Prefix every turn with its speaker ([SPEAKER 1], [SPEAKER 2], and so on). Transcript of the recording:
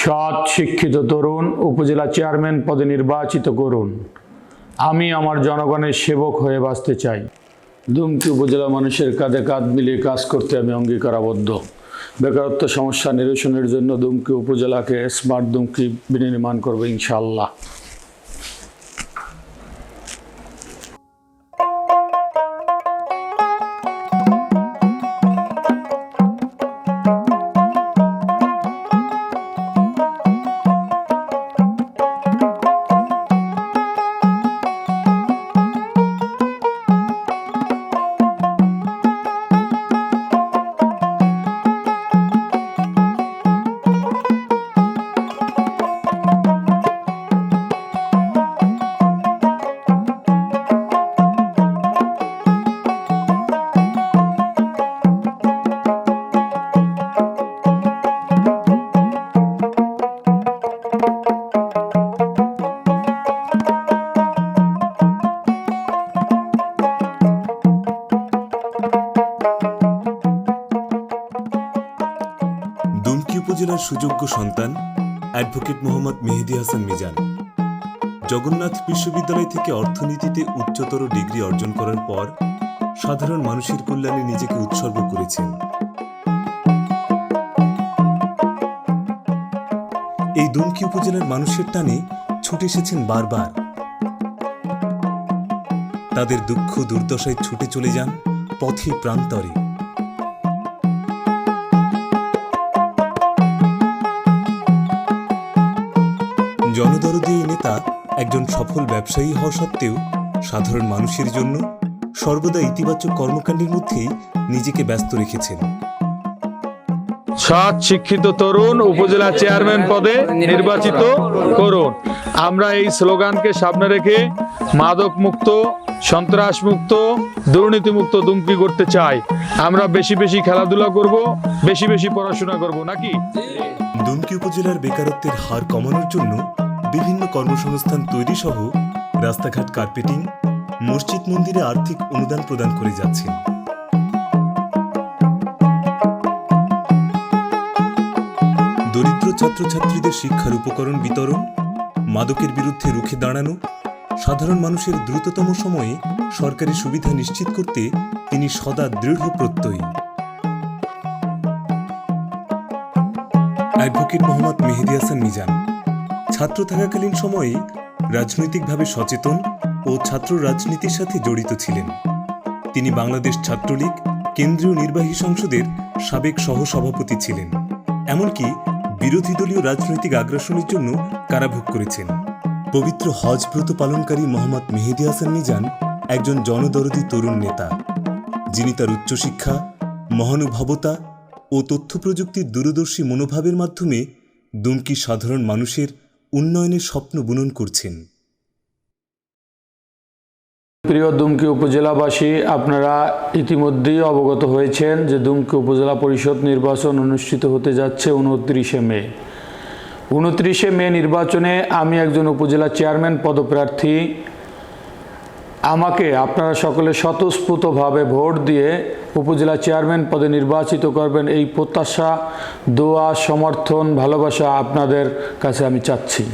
[SPEAKER 1] সৎ শিক্ষিত তরুণ উপজেলা চেয়ারম্যান পদে নির্বাচিত করুন। আমি আমার জনগণের সেবক হয়ে বাঁচতে চাই। দুমকি উপজেলা মানুষের কাঁধে কাঁধ মিলিয়ে কাজ করতে আমি অঙ্গীকারাবদ্ধ। বেকারত্ব সমস্যা নিরসনের জন্য দুমকি উপজেলাকে স্মার্ট দুমকি বিনির্মাণ করবে ইনশাআল্লাহ।
[SPEAKER 2] উপজেলার সুযোগ্য সন্তান অ্যাডভোকেট মোহাম্মদ মেহেদি হাসান মিজান। জগন্নাথ বিশ্ববিদ্যালয় থেকে অর্থনীতিতে উচ্চতর ডিগ্রি অর্জন করার পর সাধারণ মানুষের কল্যাণে নিজেকে উৎসর্গ করেছেন। এই দুমকি উপজেলার মানুষের টানে ছুটে এসেছেন বারবার। তাদের দুঃখ দুর্দশায় ছুটে চলে যান পথে প্রান্তরে। জনদরদি নেতা একজন সফল ব্যবসায়ী হওয়া সত্ত্বেও সাধারণ মানুষের জন্য সর্বদা ইতিবাচক কর্মকাণ্ডের মধ্যেই নিজেকে ব্যস্ত রেখেছেন।
[SPEAKER 1] সৎ শিক্ষিত তরুণ উপজেলা চেয়ারম্যান পদে নির্বাচিত করুন। আমরা এই স্লোগানকে সামনে রেখে মাদক মুক্ত সন্ত্রাস মুক্ত দুর্নীতি মুক্ত দুমকি করতে চাই। আমরা বেশি বেশি খেলাধুলা করব বেশি বেশি পড়াশোনা করব নাকি?
[SPEAKER 2] দুমকি উপজেলার বেকারত্বের হার কমানোর জন্য বিভিন্ন কর্মসংস্থান তৈরি সহ রাস্তাঘাট কার্পেটিং, মসজিদ মন্দিরে আর্থিক অনুদান প্রদান করে যাচ্ছেন। দরিদ্র ছাত্রছাত্রীদের শিক্ষার উপকরণ বিতরণ, মাদকের বিরুদ্ধে রুখে দাঁড়ানো, সাধারণ মানুষের দ্রুততম সময়ে সরকারি সুবিধা নিশ্চিত করতে তিনি সদা দৃঢ় প্রত্যয়ী। অ্যাডভোকেট মোহাম্মদ মেহেদি হাসান মিজান। ছাত্র থাকাকালীন সময়ে রাজনৈতিকভাবে সচেতন ও ছাত্র রাজনীতির সাথে জড়িত ছিলেন। তিনি বাংলাদেশ ছাত্রলীগ কেন্দ্রীয় নির্বাহী সংসদের সাবেক সহসভাপতি ছিলেন, এমনকি বিরোধী দলীয় রাজনৈতিক আগ্রাসনের জন্য কারাভোগ করেছেন। পবিত্র হজ ব্রত পালনকারী মোহাম্মদ মেহেদি হাসান মিজান একজন জনদরদি তরুণ নেতা। যিনি তার উচ্চশিক্ষা, মহানুভবতা ও তথ্য প্রযুক্তির দূরদর্শী মনোভাবের মাধ্যমে দুমকি সাধারণ মানুষের উন্নয়নের স্বপ্ন বুনন করছেন।
[SPEAKER 1] প্রিয় দুমকি উপজেলাবাসী, আপনারা ইতিমধ্যেই অবগত হয়েছেন যে দুমকি উপজেলা পরিষদ নির্বাচন অনুষ্ঠিত হতে যাচ্ছে উনত্রিশে মে। উনত্রিশে মে নির্বাচনে আমি একজন উপজেলা চেয়ারম্যান পদপ্রার্থী। আমাকে আপনারা সকলে স্বতঃস্ফূর্তভাবে ভোট দিয়ে উপজেলা চেয়ারম্যান পদে নির্বাচিত করবেন এই প্রত্যাশা দোয়া সমর্থন ভালোবাসা আপনাদের কাছে আমি চাচ্ছি।